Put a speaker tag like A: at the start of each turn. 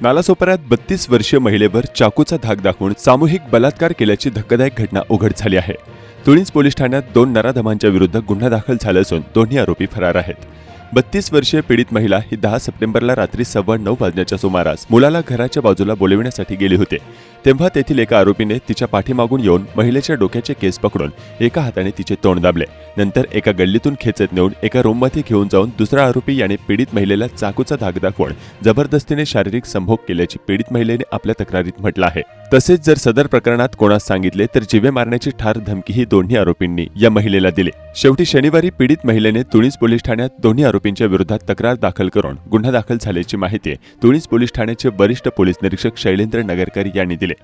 A: नालासोपाऱ्यात बत्तीस वर्षीय महिलेवर चाकूचा धाक दाखवून सामूहिक बलात्कार केल्याची धक्कादायक घटना उघड झाली आहे. तुळींज पोलीस ठाण्यात दोन नराधमांच्या विरुद्ध गुन्हा दाखल झाला असून दोन्ही आरोपी फरार आहेत. बत्तीस वर्षीय पीडित महिला ही दहा सप्टेंबरला रात्री सव्वा नऊ वाजण्याच्या सुमारास मुलाला घराच्या बाजूला बोलविण्यासाठी गेली होते. तेव्हा तेथील एका आरोपीने तिच्या पाठीमागून येऊन महिलेच्या डोक्याचे केस पकडून एका हाताने तिचे तोंड दाबले. नंतर एका गल्लीतून खेचत नेऊन एका रूममध्ये घेऊन जाऊन दुसरा आरोपी याने पीडित महिलेला चाकूचा धाक दाखवून जबरदस्तीने शारीरिक संभोग केल्याची पीडित महिलेने आपल्या तक्रारीत म्हटलं आहे. तसेच जर सदर प्रकरणात कोणास सांगितले तर जिवे मारण्याची ठार धमकीही दोन्ही आरोपींनी या महिलेला दिली. शेवटी शनिवारी पीडित महिलेने तुळीस पोलीस ठाण्यात दोन्ही आरोपींच्या विरोधात तक्रार दाखल करून गुन्हा दाखल झाल्याची माहिती तुळीज पोलीस ठाण्याचे वरिष्ठ पोलीस निरीक्षक शैलेंद्र नगरकर यांनी दिले.